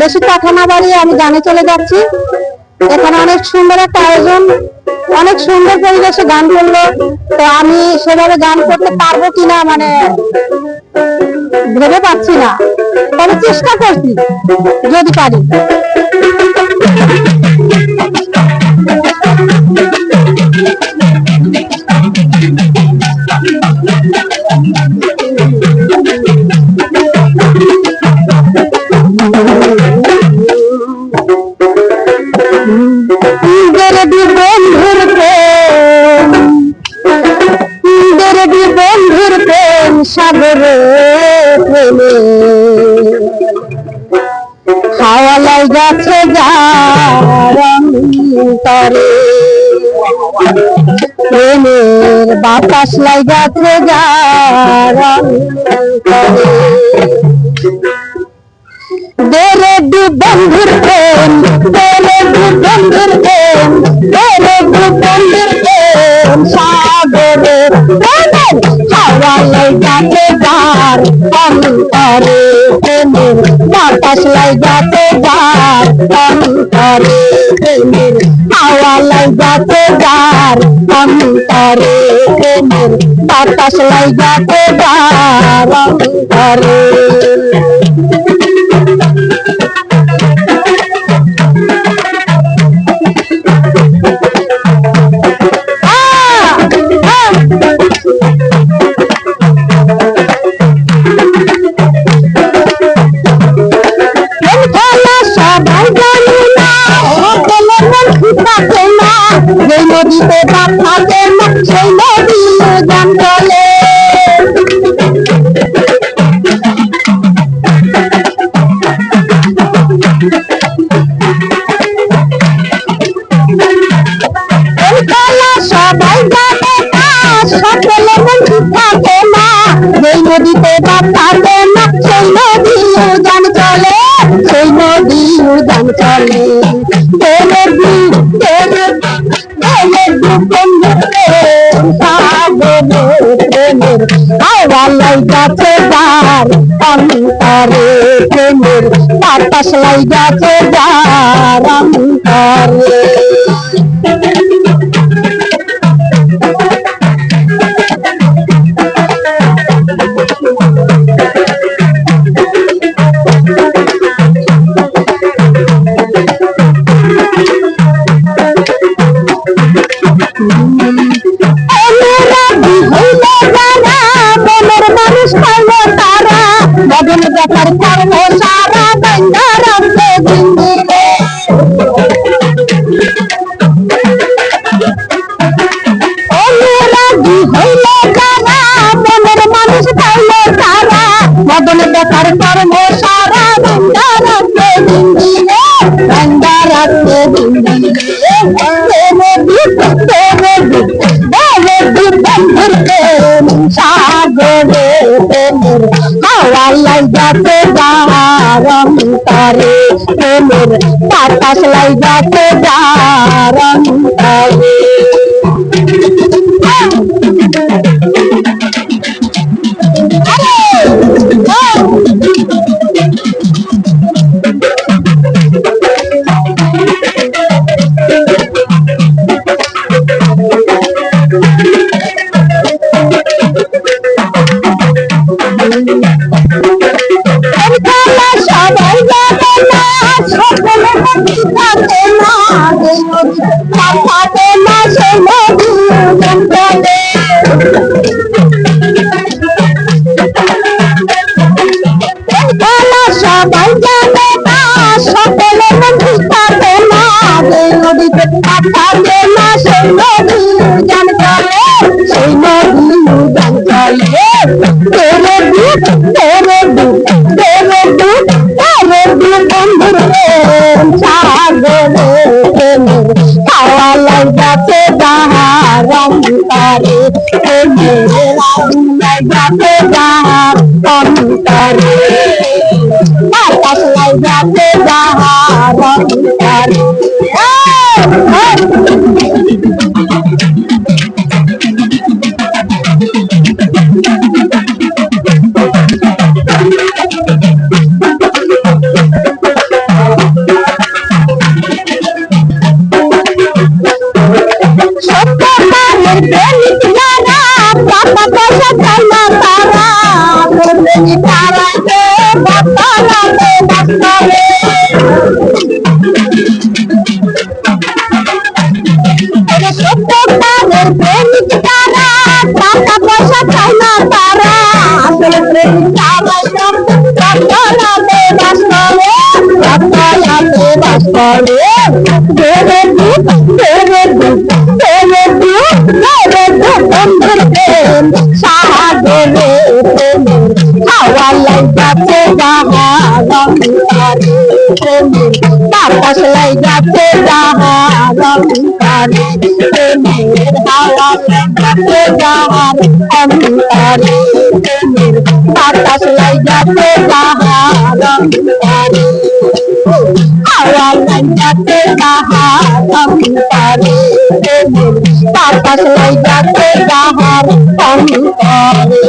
বেশি কথা না বাড়িয়ে আমি গানে চলে যাচ্ছি। এখানে অনেক সুন্দর একটা আয়োজন, অনেক সুন্দর পরিবেশে গান করল। তো আমি সেভাবে গান করতে পারব কিনা মানে ভেবে পাচ্ছি না। তবে চেষ্টা করছি, যদি পারি। যাচ্ছে যারে প্রেমের বাতাস লাই যাচ্ছে যারে দু বন্ধুর প্রেম, দেরে দু বন্ধুর প্রেম, দেরে দু বন্ধুর প্রেম। সাগরে প্রেমের হাওয়া লাই যাতে যার অন্তরে। প্রেমের বাতাস লাই যার অন্তরে প্রেমের হাওয়া লাই যাতে যার। অন্তরে প্রেমের বাতাস লাই যাতে যার। প্রেমের দুঃখের সাগরে প্রেমের আওয়ালাই গাছে যার অন্তরে প্রেমের বাতাস লাই গাছে যার অন্তরে সাগরে হাওয়া লাই যাতে যারম তারে প্রেমের বাতাস লাই যাতে যারম নদী থাকে না সেই নদী খেলা সবাই যাবে না সকলে মন্দির থাকে না যে নদীতে থাকে না সেই নদী চলে সেই নদী চলে তেরে দুধ তেরে দুধ বাতাস লাগাতে যাহার অন্তরে বাতাস লাই যাচ্ছে হাওয়া অন্ধকারে বাতাস লাগাতে যাহা রঙারে হাওয়া যাহা রঙারে প্রেমের বাতাস অন্তরে